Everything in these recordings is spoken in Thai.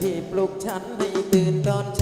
ที่ปลุกฉันให้ตื่นตอนเช้า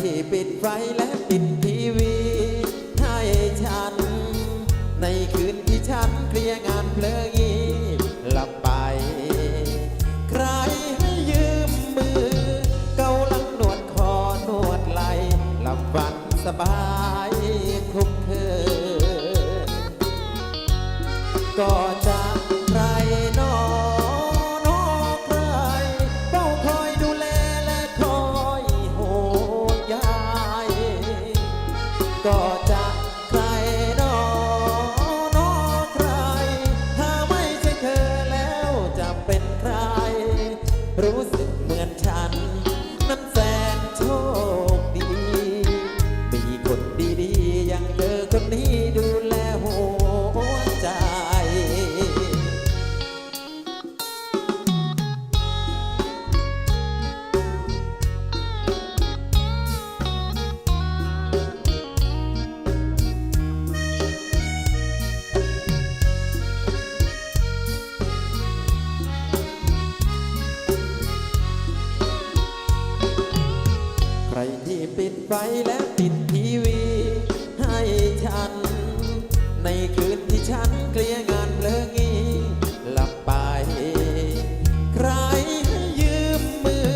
ที่ปิดไฟและปิดทีวีให้ฉัน ในคืนที่ฉันเคลียร์งานเพลิงอีหลับไป ใครให้ยืมมือ เกาลังนวดคอนวดไหลหลับฝันสบายทุกเธนก่อ Русь. ฉันเคลียร์งานเลิกงี้หลับไป ใครให้ยืมมือ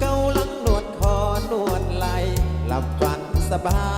เกาลังนวดคอนวดไหลหลับฝันสบาย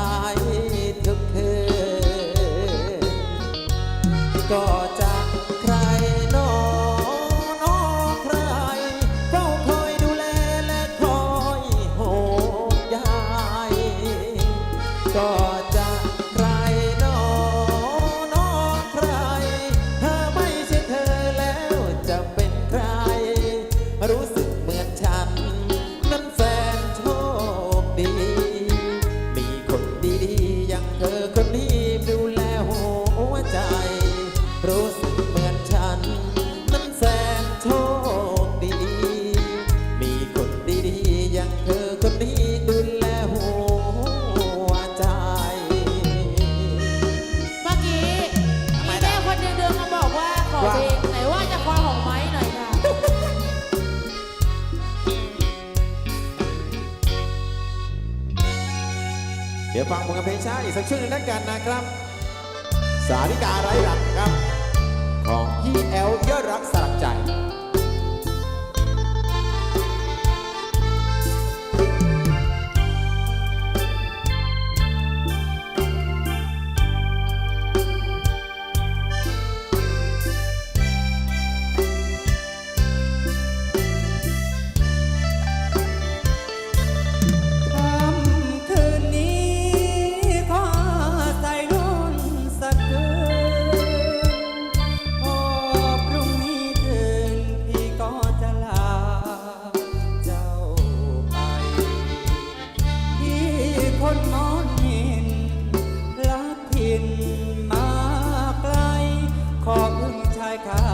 ธิการไร้หลัก time.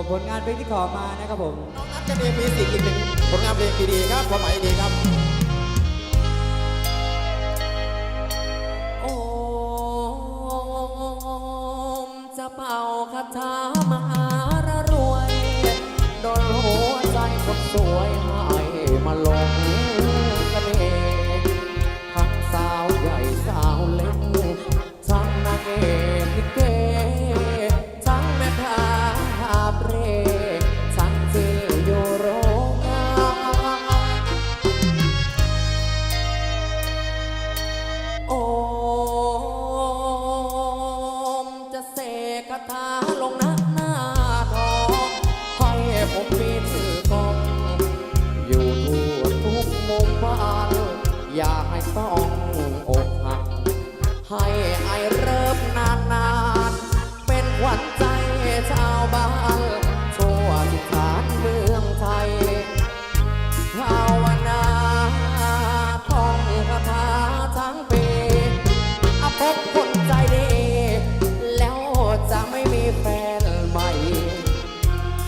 ผมผลงานเพลงที่ขอมานะครับผมน้องนัทจะมีมีสิ่งอีหนึ่งผลงานเพลงดีๆครับความหมายดีครับ โอมจะเป่าคาถามหารรวย โดนหัวใจคนสวยให้มาลง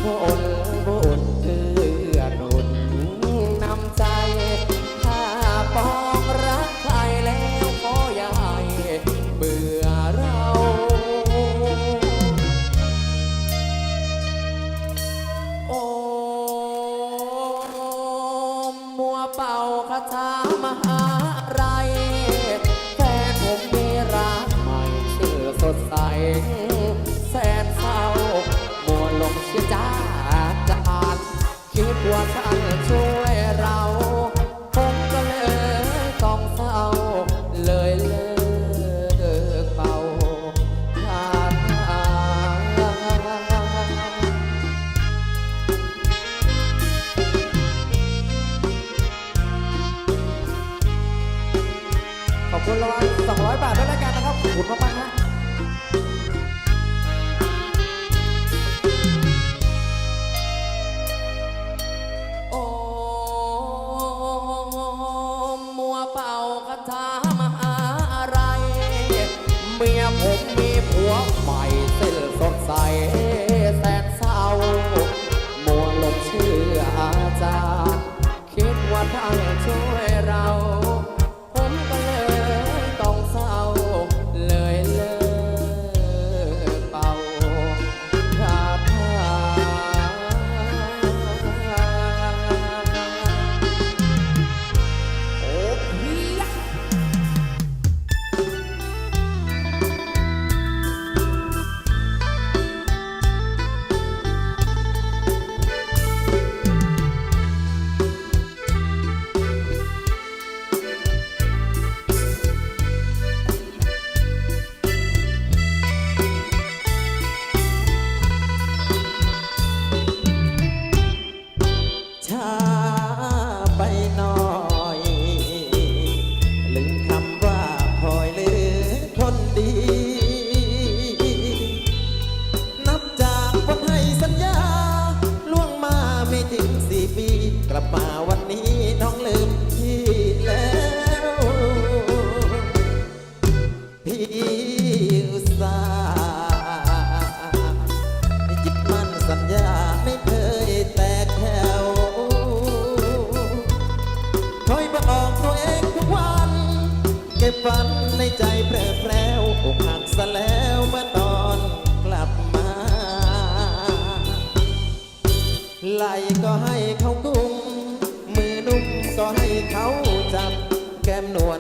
Oh.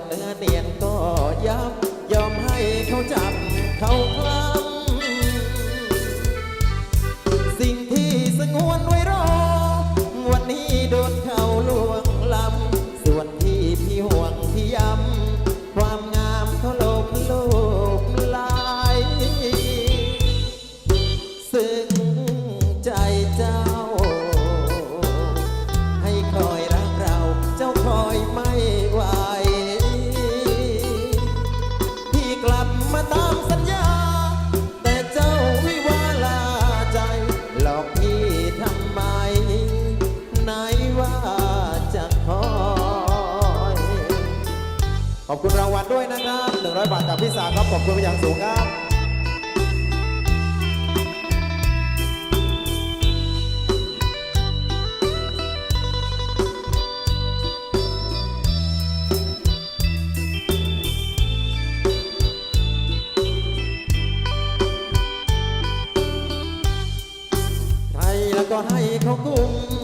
เนื้อเตียงก็ยับยอมให้เขาจับเขาคลา คุณรางวัลด้วยนะครับ 100 บาทจากพี่สาครับ ขอบคุณเป็นอย่างสูงครับให้แล้วก็ให้เขาคุ้ม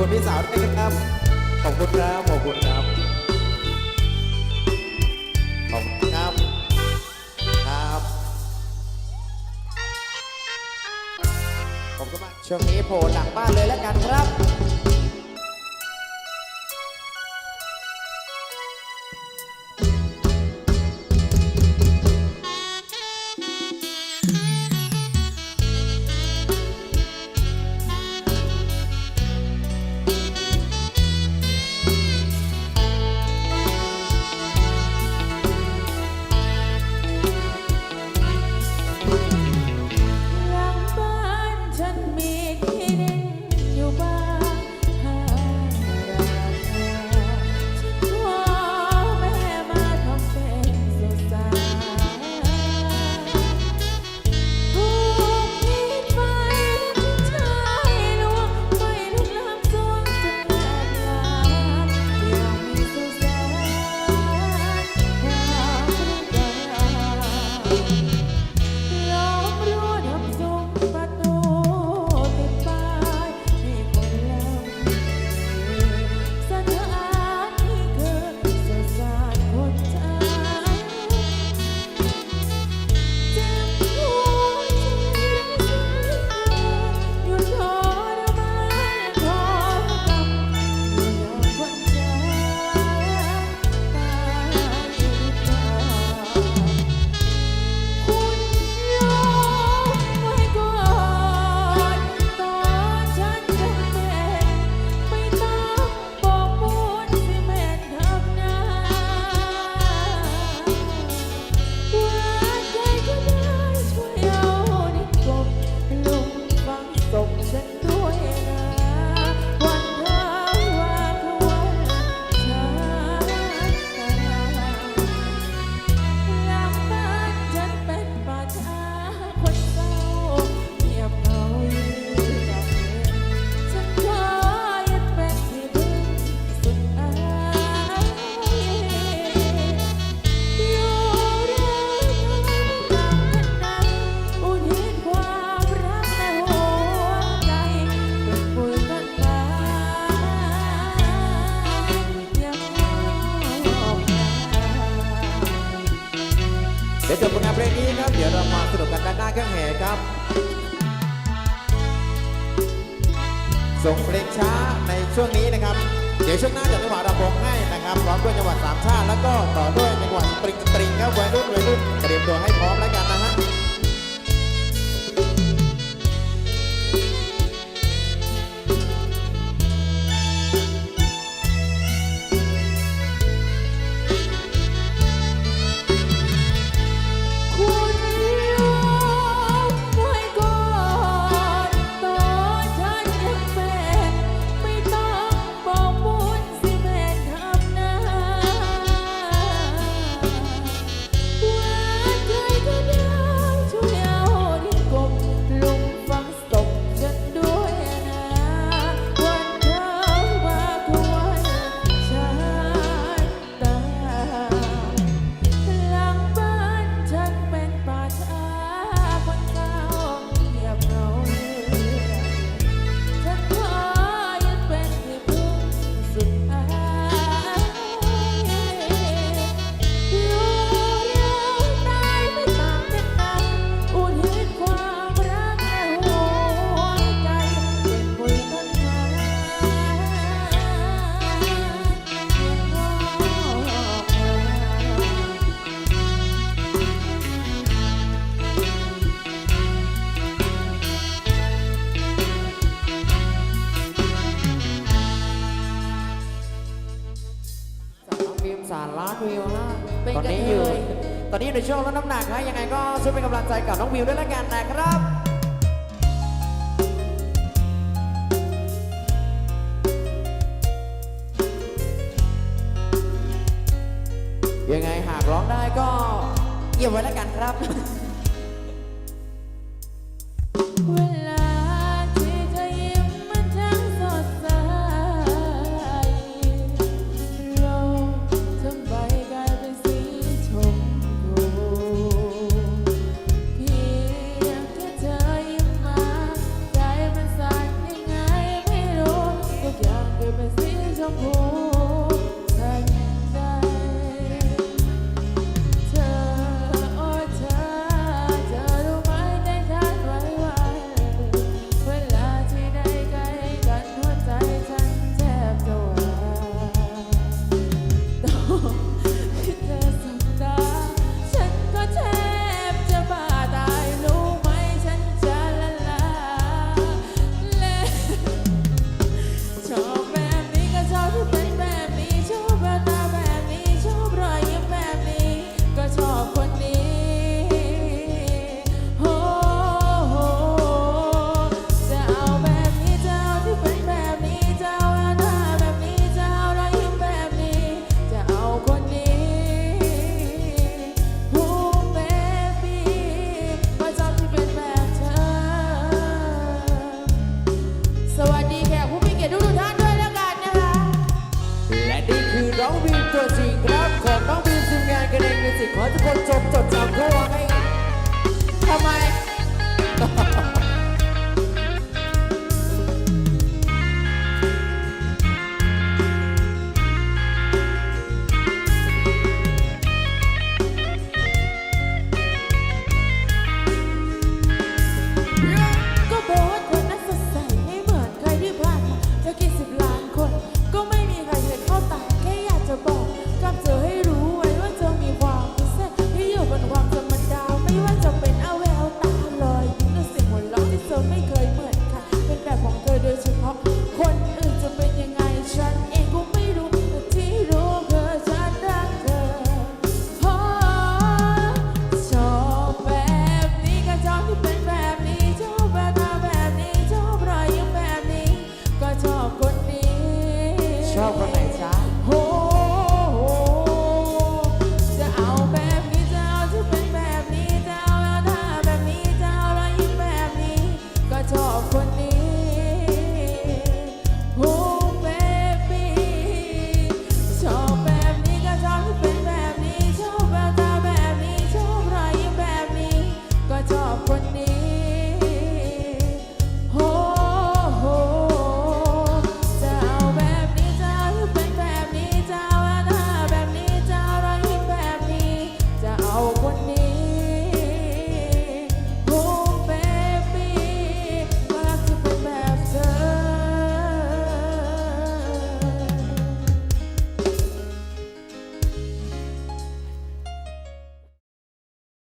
คุณพี่สาวด้วยนครับ ขอบคุณครับ ขอบคุณครับ ขอบคุณครับ ครับ ผมก็มาช่วงนี้โผล่หลังบ้านเลยแล้วกันครับ Música จบผลงานเพลงนี้ครับ เดี๋ยวเรามาสนุกกันด้านหน้าเครื่งแห่ครับ ส่งเพลงช้าในช่วงนี้นะครับ เดี๋ยวช่วงหน้าจะจังหวะระบงให้นะครับ พร้อมด้วยจังหวัดสามชาติ แล้วก็ต่อด้วยจังหวัดตริงตริงครับวัยรุ่นวัยรุ่นเตรียมตัวให้พร้อมแล้วกันนะฮะ วิวด้วยละกันนะครับยังไงหากร้องได้ก็เยี่ยมไว้แล้วกันครับ